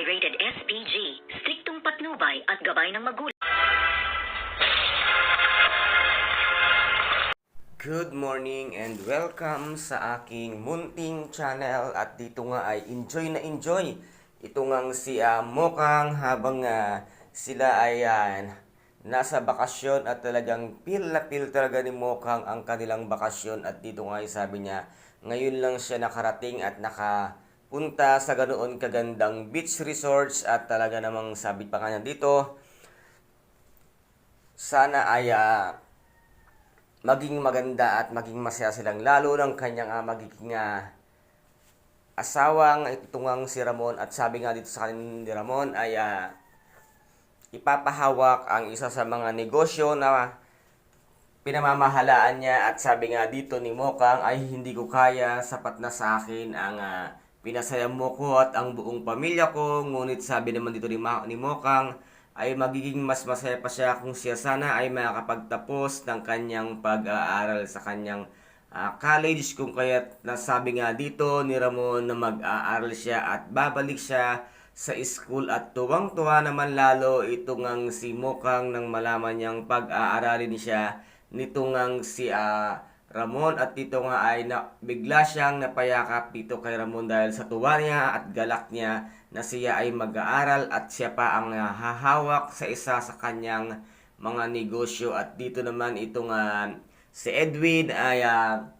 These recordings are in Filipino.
ay rated SPG, striktong patnubay at gabay ng magulang. Good morning and welcome sa aking munting channel at dito nga ay enjoy na enjoy ito ngang si ah, Mokang habang ah, sila ay ah, nasa bakasyon at talagang feel na feel talaga ni Mokang ang kanilang bakasyon at dito nga ay sabi niya ngayon lang siya nakarating at nakapunta sa ganoon kagandang beach resorts at talaga namang sabi pa nga niya dito. Sana ay ah, maging maganda at maging masaya silang lalo ng kanyang ah, magiging ah, asawang itungang si Ramon. At sabi nga dito sa kanin ni Ramon ay ah, ipapahawak ang isa sa mga negosyo na pinamamahalaan niya. At sabi nga dito ni Mokang ay hindi ko kaya. Sapat na sa akin ang ah, pinasaya mo ko at ang buong pamilya ko ngunit sabi naman dito ni, Ma- ni Mokang ay magiging mas masaya pa siya kung siya sana ay makakapagtapos ng kanyang pag-aaral sa kanyang ah, college. Kung kaya't nasabi nga dito ni Ramon na mag-aaral siya at babalik siya sa school at tuwang-tuwa naman lalo ito ngang si Mokang nang malaman niyang pag-aaralin siya nito ngang si ah, Ramon at dito nga ay na, bigla siyang napayakap dito kay Ramon dahil sa tuwa niya at galak niya na siya ay mag-aaral at siya pa ang ah, hahawak sa isa sa kanyang mga negosyo. At dito naman itong ah, si Edwin ay ah,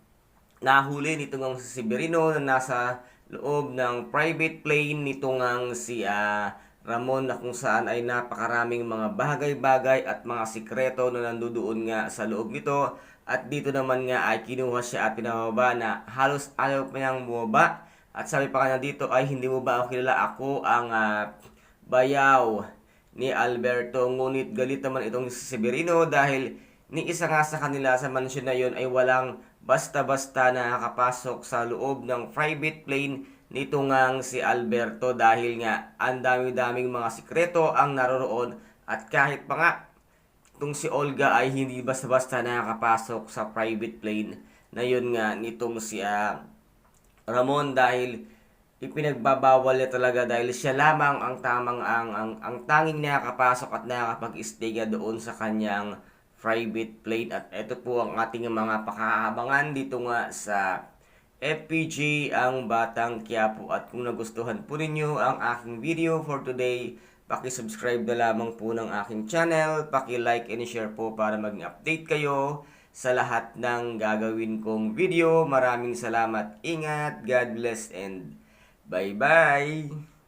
nahuli nito ng si Severino na nasa loob ng private plane nito ngang si ah, Ramon na kung saan ay napakaraming mga bagay-bagay at mga sikreto na nandoon nga sa loob nito. At dito naman nga ay kinuha siya at pinababa na halos ayaw pa niyang bumaba. At sabi pa kanya dito ay hindi mo ba ako kilala? Ako ang ah, bayaw ni Alberto. Ngunit galit naman itong si Severino dahil ni isa nga sa kanila sa mansyon na yon ay walang basta-basta na nakapasok sa loob ng private plane nito ngang si Alberto dahil nga ang dami-daming mga sikreto ang naroroon at kahit pa nga itong si Olga ay hindi basta-basta nakakapasok sa private plane na yun nga nitong si ah, Ramon dahil ipinagbabawal niya talaga dahil siya lamang ang tamang ang ang, ang tanging nakakapasok at nakakapag-stay doon sa kanyang private plane. At ito po ang ating mga pakaabangan dito nga sa FPG ang Batang Quiapo at kung nagustuhan po ninyo ang aking video for today paki-subscribe na lamang po ng aking channel paki-like and share po para maging update kayo sa lahat ng gagawin kong video. Maraming salamat. Ingat. God bless and bye bye